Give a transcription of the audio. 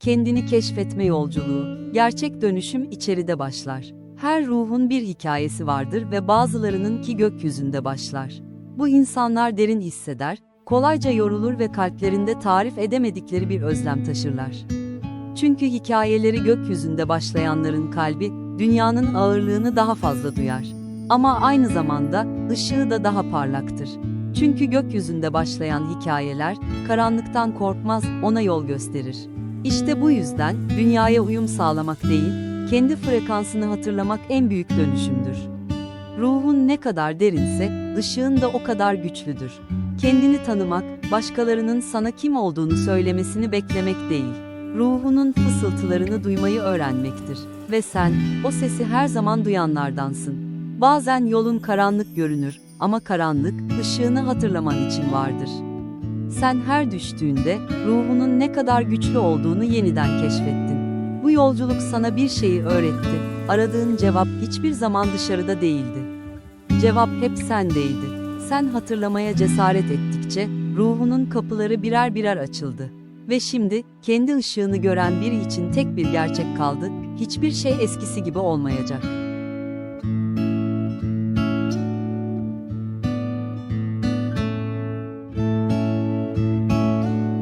kendini keşfetme yolculuğu, gerçek dönüşüm içeride başlar. Her ruhun bir hikayesi vardır ve bazılarının ki gökyüzünde başlar. Bu insanlar derin hisseder, kolayca yorulur ve kalplerinde tarif edemedikleri bir özlem taşırlar. Çünkü hikayeleri gökyüzünde başlayanların kalbi, dünyanın ağırlığını daha fazla duyar. Ama aynı zamanda ışığı da daha parlaktır. Çünkü gökyüzünde başlayan hikayeler, karanlıktan korkmaz, ona yol gösterir. İşte bu yüzden dünyaya uyum sağlamak değil, kendi frekansını hatırlamak en büyük dönüşümdür. Ruhun ne kadar derinse, ışığın da o kadar güçlüdür. Kendini tanımak, başkalarının sana kim olduğunu söylemesini beklemek değil. Ruhunun fısıltılarını duymayı öğrenmektir. Ve sen, o sesi her zaman duyanlardansın. Bazen yolun karanlık görünür ama karanlık, ışığını hatırlaman için vardır. Sen her düştüğünde, ruhunun ne kadar güçlü olduğunu yeniden keşfettin. Bu yolculuk sana bir şeyi öğretti. Aradığın cevap hiçbir zaman dışarıda değildi. Cevap hep sendeydi. Sen hatırlamaya cesaret ettikçe ruhunun kapıları birer birer açıldı. Ve şimdi kendi ışığını gören biri için tek bir gerçek kaldı. Hiçbir şey eskisi gibi olmayacak.